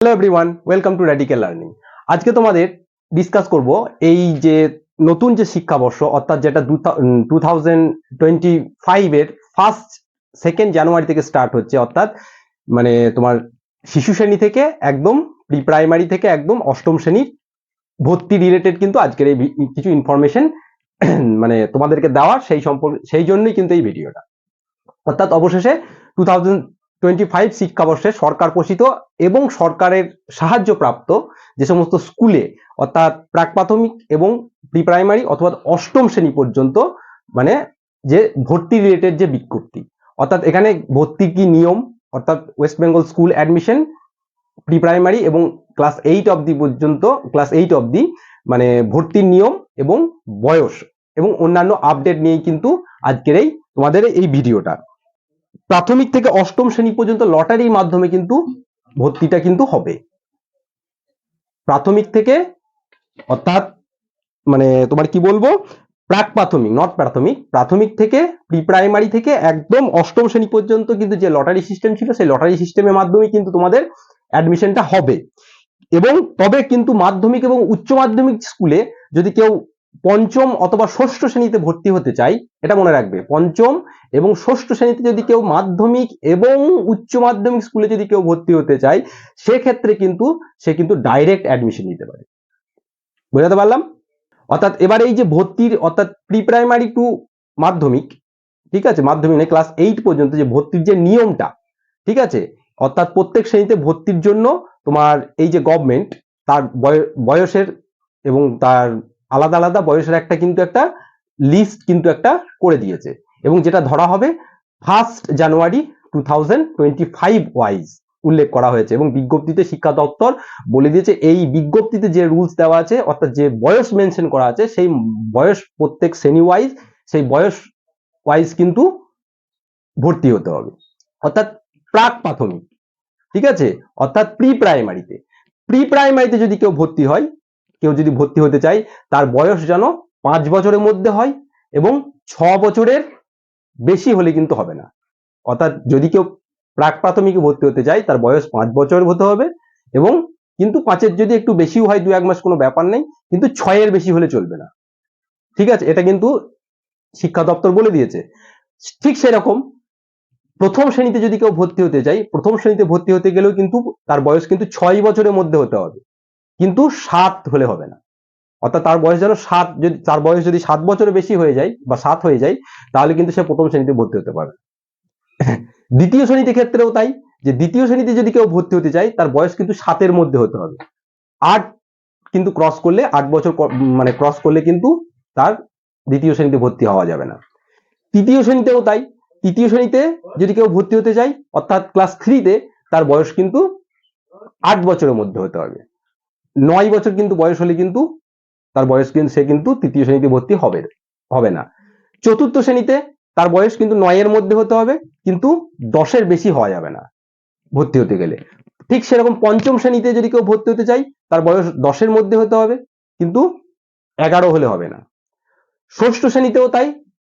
Hello everyone welcome to radical learning আজকে তোমাদের discuss করব এই যে নতুন যে শিক্ষাবর্ষ, অর্থাৎ যেটা টু থাউজেন্ড টোয়েন্টি ফাইভের ফার্স্ট সেকেন্ড জানুয়ারি থেকে স্টার্ট হচ্ছে, অর্থাৎ মানে তোমার শিশু শ্রেণি থেকে একদম প্রি প্রাইমারি থেকে একদম অষ্টম শ্রেণির ভর্তি রিলেটেড কিন্তু আজকের এই কিছু ইনফরমেশন মানে তোমাদেরকে দেওয়া, সেই সম্পর্কে সেই জন্যই কিন্তু এই ভিডিওটা অর্থাৎ অবশেষে টু থাউজেন্ড টোয়েন্টি ফাইভ শিক্ষাবর্ষে সরকার পোষিত এবং সরকারের সাহায্যপ্রাপ্ত যে সমস্ত স্কুলে, অর্থাৎ প্রাক প্রাথমিক এবং প্রি প্রাইমারি অথবা অষ্টম শ্রেণি পর্যন্ত মানে যে ভর্তি রিলেটেড যে বিজ্ঞপ্তি, অর্থাৎ এখানে ভর্তি কি নিয়ম, অর্থাৎ West Bengal school admission pre primary এবং ক্লাস এইট অবধি পর্যন্ত ক্লাস এইট অবধি মানে ভর্তির নিয়ম এবং বয়স এবং অন্যান্য আপডেট নিয়েই কিন্তু আজকের এই, তোমাদের এই ভিডিওটা প্রাথমিক থেকে অষ্টম শ্রেণি পর্যন্ত লটারির মাধ্যমে কিন্তু ভর্তিটা কিন্তু হবে। প্রাথমিক থেকে অর্থাৎ মানে তোমার কি বলব? প্রাক প্রাথমিক নট প্রাথমিক প্রাথমিক থেকে প্রি প্রাইমারি থেকে একদম অষ্টম শ্রেণি পর্যন্ত কিন্তু যে লটারি সিস্টেম ছিল, সেই লটারি সিস্টেমের মাধ্যমে কিন্তু তোমাদের অ্যাডমিশনটা হবে। এবং তবে কিন্তু মাধ্যমিক এবং উচ্চ মাধ্যমিক স্কুলে যদি কেউ পঞ্চম অথবা ষষ্ঠ শ্রেণীতে ভর্তি হতে চায় এটা মনে রাখবে। পঞ্চম এবং ষষ্ঠ শ্রেণীতে যদি কেউ মাধ্যমিক এবং উচ্চ মাধ্যমিক স্কুলে যদি কেউ ভর্তি হতে চায়, সেক্ষেত্রে কিন্তু সে কিন্তু ডাইরেক্ট অ্যাডমিশন নিতে পারে। বোঝাতে পারলাম? অর্থাৎ এবার এই যে ভর্তির, অর্থাৎ প্রি প্রাইমারি টু মাধ্যমিক, ঠিক আছে? মাধ্যমিক ক্লাস এইট পর্যন্ত যে ভর্তির যে নিয়মটা, ঠিক আছে? অর্থাৎ প্রত্যেক শ্রেণীতে ভর্তির জন্য তোমার এই যে গভর্নমেন্ট তার বয়- বয়সের এবং তার আলাদা আলাদা বয়সের একটা কিন্তু একটা লিস্ট কিন্তু একটা করে দিয়েছে। এবং যেটা ধরা হবে first January two thousand five wise উল্লেখ করা হয়েছে। এবং বিজ্ঞপ্তিতে শিক্ষা দপ্তর বলে দিয়েছে, এই বিজ্ঞপ্তিতে যে রুলস দেওয়া আছে, অর্থাৎ যে বয়স মেনশন করা আছে, সেই বয়স প্রত্যেক শ্রেণি ওয়াইজ সেই বয়স ওয়াইজ কিন্তু ভর্তি হতে হবে। অর্থাৎ প্রাক প্রাথমিক, ঠিক আছে? অর্থাৎ প্রি প্রাইমারিতে প্রি প্রাইমারিতে যদি কেউ ভর্তি হয় কেউ যদি ভর্তি হতে চায়, তার বয়স যেন পাঁচ বছরের মধ্যে হয় এবং ছ বছরের বেশি হলে কিন্তু হবে না। অর্থাৎ যদি কেউ প্রাক প্রাথমিকে ভর্তি হতে চায়, তার বয়স পাঁচ বছর হতে হবে এবং কিন্তু পাঁচের যদি একটু বেশিও হয় দু এক মাস কোনো ব্যাপার নেই, কিন্তু ছয়ের বেশি হলে চলবে না। ঠিক আছে? এটা কিন্তু শিক্ষা দপ্তর বলে দিয়েছে। ঠিক সেরকম প্রথম শ্রেণীতে যদি কেউ ভর্তি হতে চায়, প্রথম শ্রেণীতে ভর্তি হতে গেলেও কিন্তু তার বয়স কিন্তু ছয় বছরের মধ্যে হতে হবে। কিন্তু সাত হলে হবে না। অর্থাৎ তার বয়স যেন সাত, যদি তার বয়স যদি সাত বছরের বেশি হয়ে যায় বা সাত হয়ে যায়, তাহলে কিন্তু সে প্রথম শ্রেণীতে ভর্তি হতে পারবে। দ্বিতীয় শ্রেণীতে ক্ষেত্রেও তাই, যে দ্বিতীয় শ্রেণীতে যদি কেউ ভর্তি হতে চায়, তার বয়স কিন্তু সাতের মধ্যে হতে হবে। আট কিন্তু ক্রস করলে, আট বছর মানে ক্রস করলে কিন্তু তার দ্বিতীয় শ্রেণীতে ভর্তি হওয়া যাবে না। তৃতীয় শ্রেণীতেও তাই, তৃতীয় শ্রেণীতে যদি কেউ ভর্তি হতে চায়, অর্থাৎ ক্লাস থ্রিতে তার বয়স কিন্তু আট বছরের মধ্যে হতে হবে। নয় বছর কিন্তু বয়স হলে কিন্তু তার বয়স কিন্তু, সে কিন্তু তৃতীয় শ্রেণীতে ভর্তি হবে হবে না। চতুর্থ শ্রেণীতে তার বয়স কিন্তু নয়ের মধ্যে হতে হবে, কিন্তু দশের বেশি হওয়া যাবে না ভর্তি হতে গেলে। ঠিক সেরকম পঞ্চম শ্রেণীতে যদি কেউ ভর্তি হতে চায়, তার বয়স দশের মধ্যে হতে হবে, কিন্তু এগারো হলে হবে না। ষষ্ঠ শ্রেণীতেও তাই,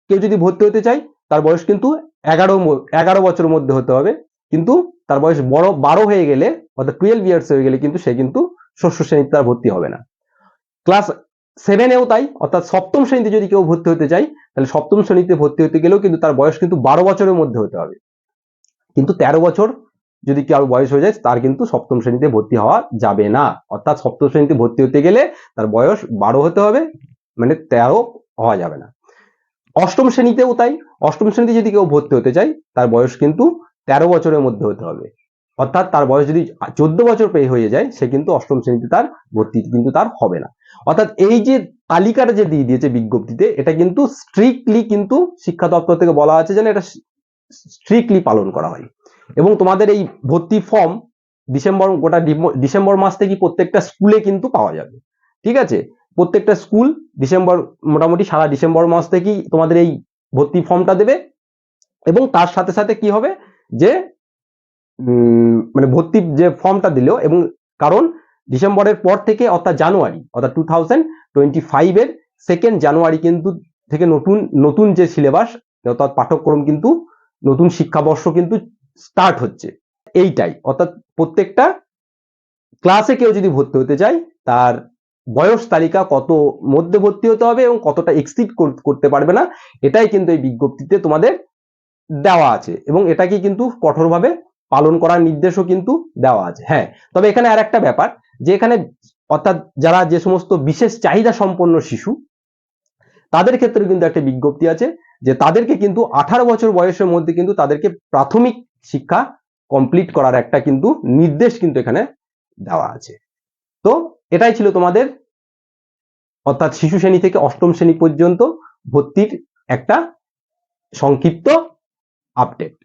কেউ যদি ভর্তি হতে চায়, তার বয়স কিন্তু এগারো এগারো বছরের মধ্যে হতে হবে, কিন্তু তার বয়স বড়, বারো হয়ে গেলে, অর্থাৎ টুয়েলভ ইয়ার্স হয়ে গেলে কিন্তু সে কিন্তু ষষ্ঠ শ্রেণীতে তার ভর্তি হবে না। ক্লাস সেভেনেও তাই, অর্থাৎ সপ্তম শ্রেণীতে যদি কেউ ভর্তি হতে চায়, তাহলে সপ্তম শ্রেণীতে ভর্তি হতে গেলেও কিন্তু তার বয়স কিন্তু বারো বছরের মধ্যে হতে হবে। কিন্তু তেরো বছর যদি কারও বয়স হয়ে যায়, তার কিন্তু সপ্তম শ্রেণীতে ভর্তি হওয়া যাবে না। অর্থাৎ সপ্তম শ্রেণীতে ভর্তি হতে গেলে তার বয়স বারো হতে হবে মানে তেরো হওয়া যাবে না। অষ্টম শ্রেণীতেও তাই, অষ্টম শ্রেণীতে যদি কেউ ভর্তি হতে চায়, তার বয়স কিন্তু তেরো বছরের মধ্যে হতে হবে। অর্থাৎ তার বয়স যদি চোদ্দ বছর পেয়ে হয়ে যায়, সে কিন্তু অষ্টম শ্রেণীতে তার ভর্তি কিন্তু তার হবে না। অর্থাৎ এই যে তালিকাটা যে দিয়ে দিয়েছে বিজ্ঞপ্তিতে, এটা কিন্তু স্ট্রিক্টলি কিন্তু শিক্ষা দপ্তর থেকে বলা আছে যেন এটা স্ট্রিক্টলি পালন করা হয়। এবং তোমাদের এই ভর্তি ফর্ম ডিসেম্বর, গোটা ডিসেম্বর মাস থেকে প্রত্যেকটা স্কুলে কিন্তু পাওয়া যাবে। ঠিক আছে? প্রত্যেকটা স্কুল ডিসেম্বর, মোটামুটি সারা ডিসেম্বর মাস থেকেই তোমাদের এই ভর্তি ফর্মটা দেবে। এবং তার সাথে সাথে কি হবে? যে মানে ভর্তি যে ফর্মটা দিল এবং কারণ ডিসেম্বরের পর থেকে অর্থাৎ জানুয়ারি, অর্থাৎ টু থাউজেন্ড টোয়েন্টি ফাইভের সেকেন্ড জানুয়ারি কিন্তু থেকে নতুন নতুন যে সিলেবাস অর্থাৎ পাঠ্যক্রম কিন্তু নতুন শিক্ষাবর্ষ কিন্তু স্টার্ট হচ্ছে। এইটাই, অর্থাৎ প্রত্যেকটা ক্লাসে কেউ যদি ভর্তি হতে চায়, তার বয়স তালিকা কত মধ্যে ভর্তি হতে হবে এবং কতটা এক্সিড করতে পারবে না, এটাই কিন্তু এই বিজ্ঞপ্তিতে তোমাদের দেওয়া আছে এবং এটাকে কিন্তু কঠোরভাবে পালন করার নির্দেশও কিন্তু দেওয়া আছে। হ্যাঁ তবে এখানে আর একটা ব্যাপার যে এখানে অর্থাৎ যারা যে সমস্ত বিশেষ চাহিদা সম্পন্ন শিশু, তাদের ক্ষেত্রে কিন্তু একটা বিজ্ঞপ্তি আছে যে তাদেরকে কিন্তু আঠারো বছর বয়সের মধ্যে কিন্তু তাদেরকে প্রাথমিক শিক্ষা কমপ্লিট করার একটা কিন্তু নির্দেশ কিন্তু এখানে দেওয়া আছে। তো এটাই ছিল তোমাদের অর্থাৎ শিশু শ্রেণি থেকে অষ্টম শ্রেণি পর্যন্ত ভর্তির একটা সংক্ষিপ্ত আপডেট